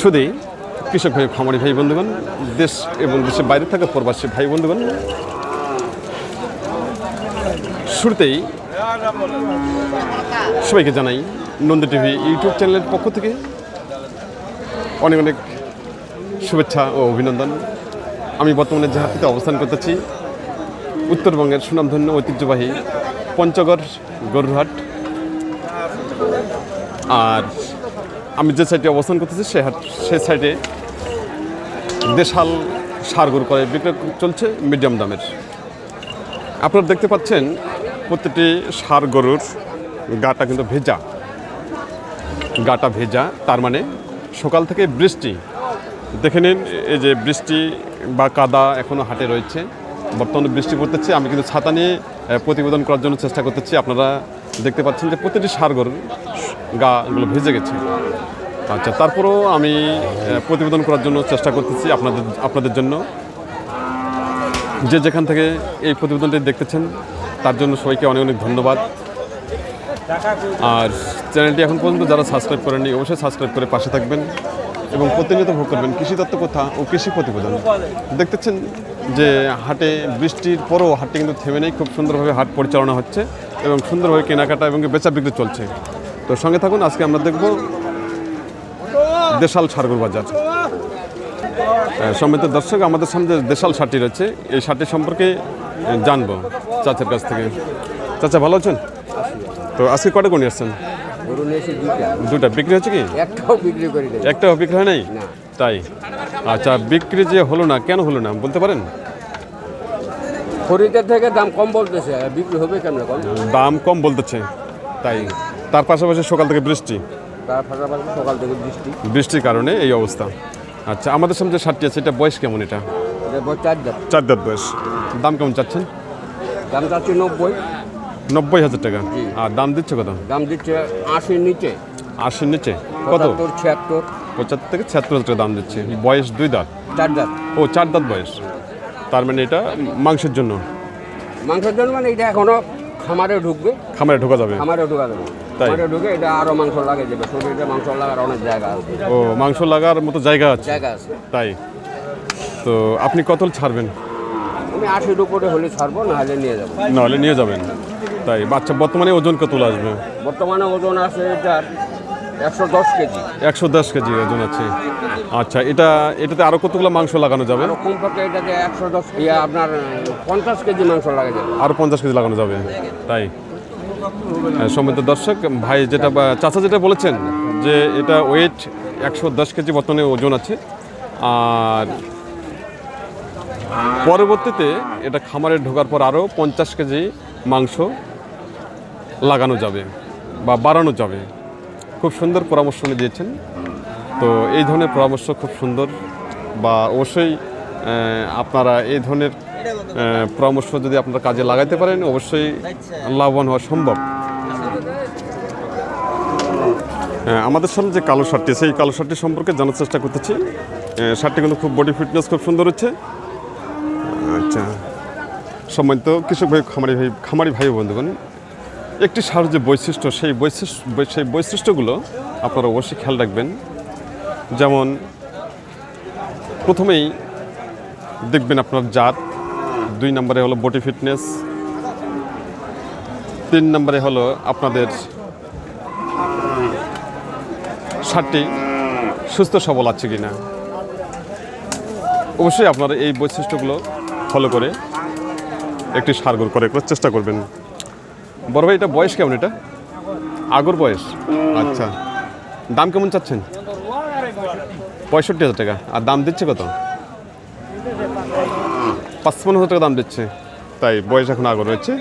শুধুই কৃষক ভাই, খামারি ভাই, বন্ধুগণ, দেশ এবং দেশের বাইরে থাকা প্রবাসী ভাই, বন্ধুগণ, শুরুতেই সবাইকে জানাই নন্দী টিভি ইউটিউব চ্যানেলের পক্ষ থেকে অনেক অনেক শুভেচ্ছা ও অভিনন্দন। আমি বর্তমানে যে অবস্থান করতেছি, উত্তরবঙ্গের সুনামধন্য ঐতিহ্যবাহী পঞ্চগড় গরুরহাট। আর আমি যে সাইডে অবস্থান করতেছি, সে হাট সে সাইডে দেশাল সার গরু করে বিক্রয় চলছে মিডিয়াম দামের। আপনারা দেখতে পাচ্ছেন, প্রতিটি সার গরুর গাটা কিন্তু ভেজা। গাটা ভেজা, তার মানে সকাল থেকে বৃষ্টি। দেখে নিন, এই যে বৃষ্টি বা কাদা এখনও হাটে রয়েছে। বর্তমানে বৃষ্টি পড়তেছে, আমি কিন্তু ছাতা নিয়ে প্রতিবেদন করার জন্য চেষ্টা করতেছি। আপনারা দেখতে পাচ্ছেন যে প্রতিটি সার গরুর গাগুলো ভেজে গেছে। আচ্ছা তারপরেও আমি প্রতিবেদন করার জন্য চেষ্টা করতেছি আপনাদের আপনাদের জন্য। যে যেখান থেকে এই প্রতিবেদনটি দেখতেছেন, তার জন্য সবাইকে অনেক অনেক ধন্যবাদ। আর চ্যানেলটি এখন পর্যন্ত যারা সাবস্ক্রাইব করেননি, অবশ্যই সাবস্ক্রাইব করে পাশে থাকবেন এবং প্রতিনিয়ত ভোগ করবেন। কৃষি তত্ত্ব কথা ও কৃষি প্রতিবেদন। দেখতেছেন যে হাটে বৃষ্টির পরও হাটটি কিন্তু থেমে নেই, খুব সুন্দরভাবে হাট পরিচালনা হচ্ছে। এবং সুন্দরভাবে কেনাকাটা এবং বেচা বিক্রি চলছে। তো সঙ্গে থাকুন আজকে আমরা দেখব দেশাল সারগর বাজার। সম্মিত দর্শক আমাদের সামনে দেশাল শার্টটি রয়েছে এই শার্টটি সম্পর্কে জানব চাচার কাছ থেকে। চাচা ভালো আছেন? তো আজকে কটা কোন আসছেন? দুটা বিক্রি হচ্ছে কি? একটাও বিক্রি করি একটাও বিক্রি হয় নাই? তাই? আচ্ছা বিক্রি যে হলো না কেন হলো না বলতে পারেন? খরিদের থেকে দাম কম বলতেছে বিক্রি হবে কেমন কম? দাম কম বলতেছে তাই। তার পাশাপাশি সকাল থেকে বৃষ্টি। তার পাশাপাশি সকাল থেকে বৃষ্টি। বৃষ্টির কারণে এই অবস্থা। আচ্ছা আমাদের সামনে যে শার্টটি আছে এটা বয়স কেমন এটা? চার দাম চার দাঁত বয়স। দাম কেমন চাচ্ছেন? দাম চাচ্ছি নব্বই। নব্বই হাজার টাকা। আর দাম দিচ্ছে কত? দাম দিচ্ছে আশির নিচে। আশির নিচে। কত? ছিয়াত্তর। পঁচাত্তর থেকে ছিয়াত্তর হাজার টাকা দাম দিচ্ছে। বয়স দুই দাঁত। চার দাম ও চার দাঁত বয়স। তার মানে এটা মাংসের জন্য? মাংসের জন্য মানে এটা এখনও খামারে ঢুকবে। খামারে ঢোকা যাবে? খামারে ঢুকা দেবে তাই? ঢুকে এটা আরও মাংস লাগে যাবে শরীরে মাংস লাগার অনেক জায়গা আছে। ও মাংস লাগার মতো জায়গা আছে? জায়গা আছে। তাই? তো আপনি কত ছাড়বেন? আমি আশির উপরে হলে ছাড়বো না হলে নিয়ে যাব। নাহলে নিয়ে যাবেন। তাই বাচ্চা বর্তমানে ওজন কত আসবে? বর্তমানে ওজন আছে এটার একশো দশ কেজি। একশো দশ কেজি ওজন আছে। আচ্ছা এটা এটাতে আরও কতগুলো মাংস লাগানো যাবে? কমপক্ষে এটাতে একশো দশ ইয়া আপনার পঞ্চাশ কেজি মাংস লাগে যাবে। আরও পঞ্চাশ কেজি লাগানো যাবে। তাই? হ্যাঁ, সম্মানিত দর্শক ভাই যেটা চাচা যেটা বলেছেন যে এটা ওয়েট একশো দশ কেজি বর্তমানে ওজন আছে। আর পরবর্তীতে এটা খামারে ঢোকার পর আরও পঞ্চাশ কেজি মাংস লাগানো যাবে বা বাড়ানো যাবে। খুব সুন্দর পরামর্শ উনি দিয়েছেন। তো এই ধরনের পরামর্শ খুব সুন্দর বা অবশ্যই আপনারা এই ধরনের পরামর্শ যদি আপনারা কাজে লাগাইতে পারেন, অবশ্যই লাভবান হওয়া সম্ভব। আমাদের সামনে যে কালো শার্টটি, সেই কালো শার্টটি সম্পর্কে জানার চেষ্টা করতেছি। শার্টটি কিন্তু খুব বডি ফিটনেস খুব সুন্দর হচ্ছে। আচ্ছা সম্মানিত কৃষক ভাই, খামারি ভাই খামারি ভাই বন্ধুগণ একটি সার যে বৈশিষ্ট্য, সেই বৈশিষ্ট্য, সেই বৈশিষ্ট্যগুলো আপনারা অবশ্যই খেয়াল রাখবেন। যেমন, প্রথমেই দেখবেন আপনার জাত, দুই নম্বরে হলো বডি ফিটনেস তিন নম্বরে হলো আপনাদের সারটি সুস্থ সবল আছে কি না অবশ্যই আপনারা এই বৈশিষ্ট্যগুলো ফলো করে একটি সারগর করে করার চেষ্টা করবেন। বড় ভাই এটা বয়স কেমন এটা? আগর বয়স। আচ্ছা। দাম কেমন চাচ্ছেন? পঁয়ষট্টি হাজার টাকা। আর দাম দিচ্ছে কত? পাঁচপান্ন হাজার টাকা দাম দিচ্ছে। তাই বয়স এখন আগর রয়েছে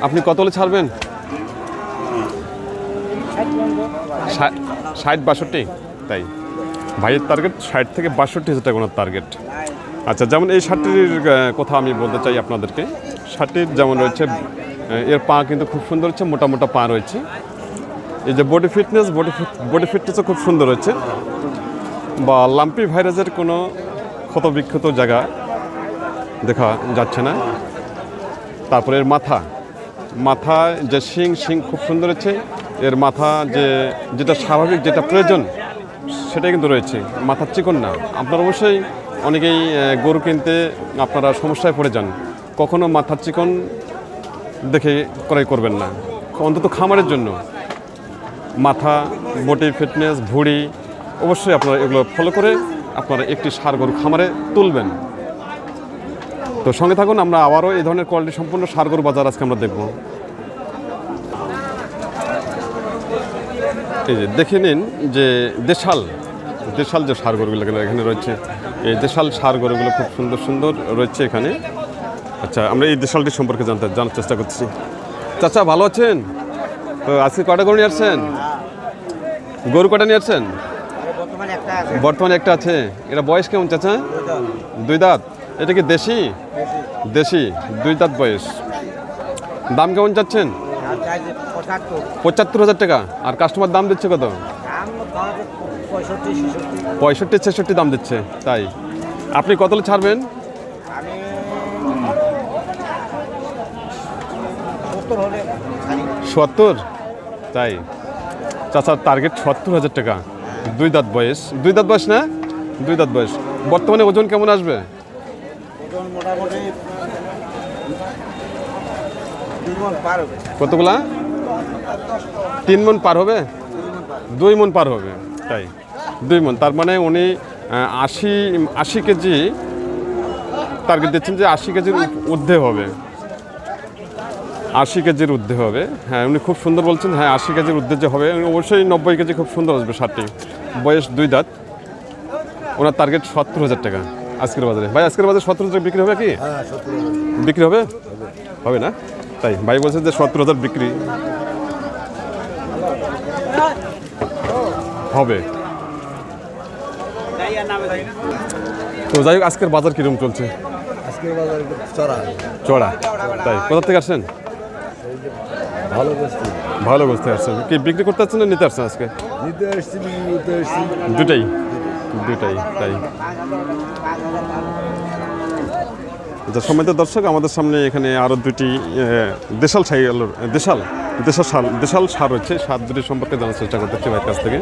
আপনি কত হলে ছাড়বেন? ষাট- ষাট বাষট্টি? তাই। ভাইয়ের টার্গেট ষাট থেকে বাষট্টি হাজার টাকা ওনার টার্গেট আচ্ছা যেমন এই শার্টটির কথা আমি বলতে চাই আপনাদেরকে। শার্টটির যেমন রয়েছে এর পা কিন্তু খুব সুন্দর হচ্ছে, মোটা মোটা পা রয়েছে। এই যে বডি ফিটনেস বডি বডি ফিটনেসও খুব সুন্দর হচ্ছে। বা লাম্পি ভাইরাসের কোনো ক্ষত বিক্ষত জায়গা দেখা যাচ্ছে না। তারপরে এর মাথা। মাথা যে শিং শিং খুব সুন্দর হচ্ছে। এর মাথা যে, যেটা স্বাভাবিক, যেটা প্রয়োজন সেটা কিন্তু রয়েছে। মাথার চিকন না। আপনার অবশ্যই অনেকেই গরু কিনতে আপনারা সমস্যায় পড়ে যান। কখনো মাথার চিকন দেখে ক্রয় করবেন না। অন্তত খামারের জন্য। মাথা বডি ফিটনেস, ভুড়ি, অবশ্যই আপনারা এগুলো ফলো করে আপনারা একটি সার গরু খামারে তুলবেন। তো সঙ্গে থাকুন, আমরা আবারও এই ধরনের কোয়ালিটি সম্পূর্ণ সার গরু বাজার আজকে আমরা দেখব। এই যে দেখে নিন যে দেশাল দেশাল যে সার গরুগুলো এখানে রয়েছে। এই দেশাল সার গরুগুলো খুব সুন্দর সুন্দর রয়েছে এখানে। আচ্ছা আমরা এই দেশালটি সম্পর্কে জানতে জানার চেষ্টা করছি চাচা, ভালো আছেন? তো আজকে কটা গরু নিয়ে আসছেন? গরু কটা নিয়ে আসছেন? বর্তমানে একটা আছে। এটা বয়স কেমন, চাচা? দুই দাঁত। এটা কি দেশি? দেশি। দুই দাঁত বয়স। দাম কেমন চাচ্ছেন? পঁচাত্তর হাজার টাকা। আর কাস্টমার দাম দিচ্ছে কত? পঁয়ষট্টি, ছেষট্টি। দাম দিচ্ছে, তাই। আপনি কত ছাড়বেন? আমি সত্তর তাই? চাচার টার্গেট সত্তর হাজার টাকা। দুই দাঁত বয়স। দুই দাঁত বয়স না? দুই দাঁত বয়স। বর্তমানে ওজন কেমন আসবে? কতগুলা? তিন মন পার হবে? দুই মন পার হবে। তাই? দুই মন তার মানে উনি আশি আশি কেজি টার্গেট দিচ্ছেন যে আশি কেজির ঊর্ধ্বে হবে। আশি কেজির ঊর্ধ্বে হবে। হ্যাঁ উনি খুব সুন্দর বলছেন। হ্যাঁ আশি কেজির ঊর্ধ্বে যে হবে অবশ্যই নব্বই কেজি খুব সুন্দর আসবে ষাটটি বয়স দুই দাঁত। ওনার টার্গেট সত্তর হাজার টাকা আজকের বাজারে। ভাই আজকের বাজারে সত্তর হাজার বিক্রি হবে কি? বিক্রি হবে? হবে না? তাই ভাই বলছে যে সত্তর হাজার বিক্রি। হবে। তো যাই হোক আজকের বাজার কীরকম চলছে? আজকের বাজার চড়া। চড়া। তাই কোথা থেকে আসছেন? ভালো বস্তু ভালো বসতে আসছেন কি বিক্রি করতে আসছেন না নিতে আসছেন আজকে? নিতে বিক্রি করতে এসছি দুটাই? দুটাই তাই। আচ্ছা সময় দর্শক আমাদের সামনে এখানে আরও দুটি দেশাল সাই দেশাল দেশাল সার দেশাল সার হচ্ছে সার দুটি সম্পর্কে জানার চেষ্টা করতেছি ভাইয়ের কাছ থেকে।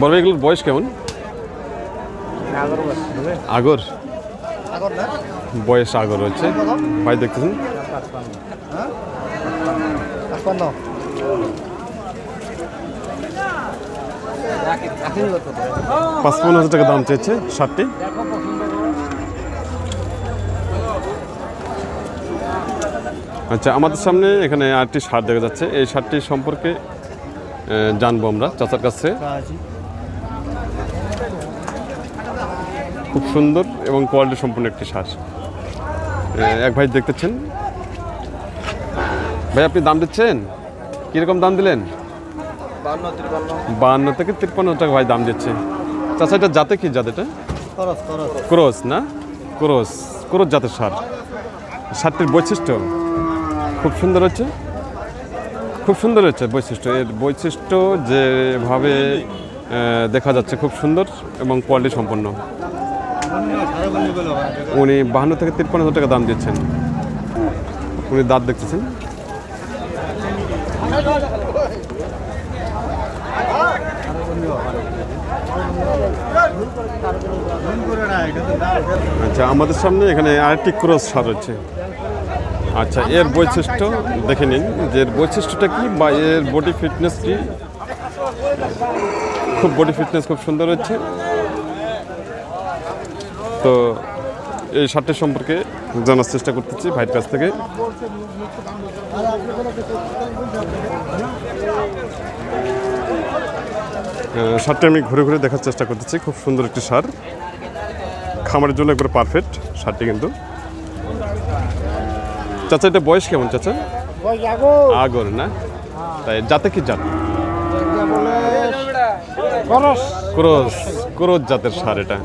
বড় ভাই, এগুলোর বয়স কেমন? আগর? বয়স আগর রয়েছে ভাই দেখতেছেন? পাঁচপন্ন হাজার টাকা দাম চেয়েছে শার্টটি আচ্ছা আমাদের সামনে এখানে আরেকটি শার্ট দেখা যাচ্ছে। এই শার্টটি সম্পর্কে জানব আমরা চাচার কাছে। খুব সুন্দর এবং কোয়ালিটি সম্পূর্ণ একটি আহ, এক ভাই দেখতেছেন। ভাই আপনি দাম দিচ্ছেন? কীরকম দাম দিলেন? বান্ন বাহান্ন থেকে তিপ্পান্ন টাকা ভাই দাম দিচ্ছে। চাচা এটা জাতে কি জাত এটা? ক্রোস না? ক্রোস ক্রোস জাতের সার। সারটির বৈশিষ্ট্য? খুব সুন্দর হচ্ছে? খুব সুন্দর হচ্ছে বৈশিষ্ট্য। এর বৈশিষ্ট্য যেভাবে দেখা যাচ্ছে খুব সুন্দর এবং কোয়ালিটি সম্পন্ন। উনি বাহান্ন থেকে তিপ্পান্ন হাজার টাকা দাম দিচ্ছেন। উনি দাঁত দেখতেছেন। আচ্ছা আমাদের সামনে এখানে আরেকটি ক্রস সার হচ্ছে আচ্ছা এর বৈশিষ্ট্য দেখে নিন। যে এর বৈশিষ্ট্যটা কি বা এর বডি ফিটনেস কি? খুব বডি ফিটনেস খুব সুন্দর হচ্ছে। তো এই শার্টের সম্পর্কে জানার চেষ্টা করতেছি ভাইয়ের কাছ থেকে। শার্টটি আমি ঘুরে ঘুরে দেখার চেষ্টা করতেছি খুব সুন্দর একটি সার। খামারের জন্য একবার পারফেক্ট শার্টটি কিন্তু। চাচা এটা বয়স কেমন চাচা? আগর না? তাই যাতে কি জাত? ক্রোস ক্রোস জাতের সার এটা।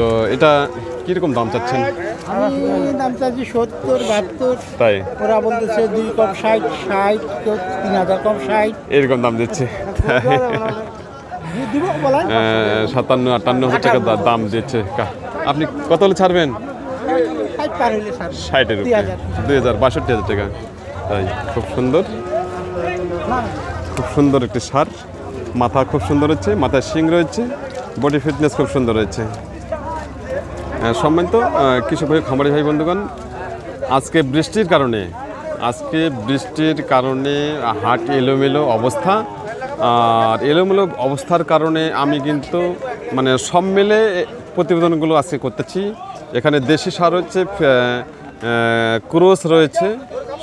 তো এটা কীরকম দাম চাচ্ছেন? আমি দাম চাচ্ছি সত্তর বাহাত্তর। তাই? ওরা বলতেছে দুই কম ষাট ষাট কেউ তিন হাজার কম ষাট। এরকম দাম দিচ্ছে। সাতান্ন আটান্ন হাজার টাকা দাম দিচ্ছে। আপনি কত হলে ছাড়বেন? ষাটের দুই হাজার। বাষট্টি হাজার টাকা। তাই খুব সুন্দর। খুব সুন্দর একটি সার। মাথা খুব সুন্দর হচ্ছে মাথায় শিং রয়েছে বডি ফিটনেস খুব সুন্দর রয়েছে সম্মানিত কৃষক ভাই, খামারি ভাই, বন্ধুগণ, আজকে বৃষ্টির কারণে, আজকে বৃষ্টির কারণে হাট এলোমেলো অবস্থা। আর এলোমেলো অবস্থার কারণে আমি কিন্তু মানে সব মিলে প্রতিবেদনগুলো আজকে করতেছি। এখানে দেশি সার রয়েছে ক্রোস রয়েছে।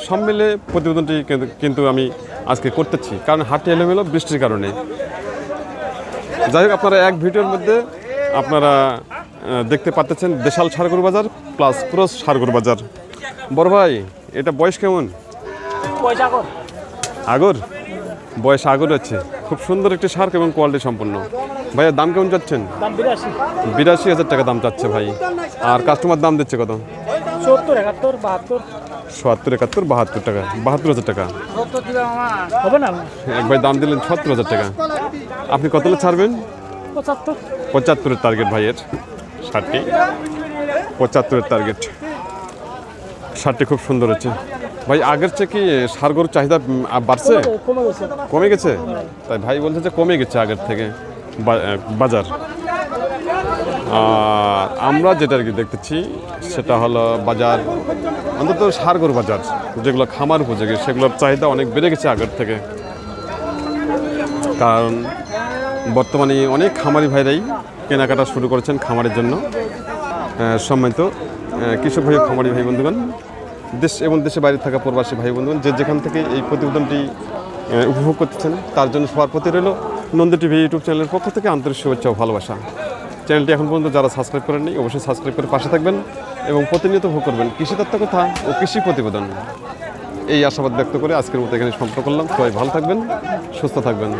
সব মিলে প্রতিবেদনটি কিন্তু- আমি আজকে করতেছি, কারণ হাটে এলোমেলো বৃষ্টির কারণে। যাই হোক, আপনারা এক ভিডিওর মধ্যে আপনারা দেখতে পাচ্ছেন দেশাল সারগর বাজার প্লাস ক্রস সারগর বাজার। বড় ভাই এটা বয়স কেমন? আগর। বয়স আগর আছে। খুব সুন্দর একটি সার এবং কোয়ালিটি সম্পন্ন। ভাইয়া দাম কেমন চাচ্ছেন? বিরাশি। হাজার টাকা দাম চাচ্ছে ভাই। আর কাস্টমার দাম দিচ্ছে কত? সত্তর একাত্তর বাহাত্তর। সত্তর একাত্তর বাহাত্তর টাকা। বাহাত্তর হাজার টাকা। হবে না? এক ভাই দাম দিলেন সত্তর হাজার টাকা। আপনি কত ছাড়বেন? পঁচাত্তর। পঁচাত্তরের টার্গেট ভাইয়ের। শার্টটি পঁচাত্তরের টার্গেট শার্টটি খুব সুন্দর হচ্ছে। ভাই আগের চেয়ে কি সারগরুর চাহিদা বাড়ছে? কমে গেছে তাই ভাই বলছে যে কমে গেছে আগের থেকে বাজার। আর আমরা যেটা আর কি দেখতেছি সেটা হলো বাজার অন্তত সারগর বাজার যেগুলো খামার উপযোগী সেগুলোর চাহিদা অনেক বেড়ে গেছে আগের থেকে। কারণ বর্তমানে অনেক খামারি ভাইরাই কেনাকাটা শুরু করেছেন খামারের জন্য। সম্মানিত কৃষক ভাই খামারি ভাই বন্ধুগণ, দেশ এবং দেশে বাইরে থাকা প্রবাসী ভাই বন্ধুগণ, যে যেখান থেকে এই প্রতিবেদনটি উপভোগ করতেছেন, তার জন্য সবার প্রতি রইল নন্দ টিভি ইউটিউব চ্যানেলের পক্ষ থেকে আন্তরিক শুভেচ্ছা ও ভালোবাসা। চ্যানেলটি এখন পর্যন্ত যারা সাবস্ক্রাইব করেননি, অবশ্যই সাবস্ক্রাইব করে পাশে থাকবেন এবং প্রতিনিয়ত ভোগ করবেন কৃষি তত্ত্ব কথা ও কৃষি প্রতিবেদন। এই আশাবাদ ব্যক্ত করে আজকের মতো এখানে সম্পর্ক করলাম। সবাই ভালো থাকবেন, সুস্থ থাকবেন।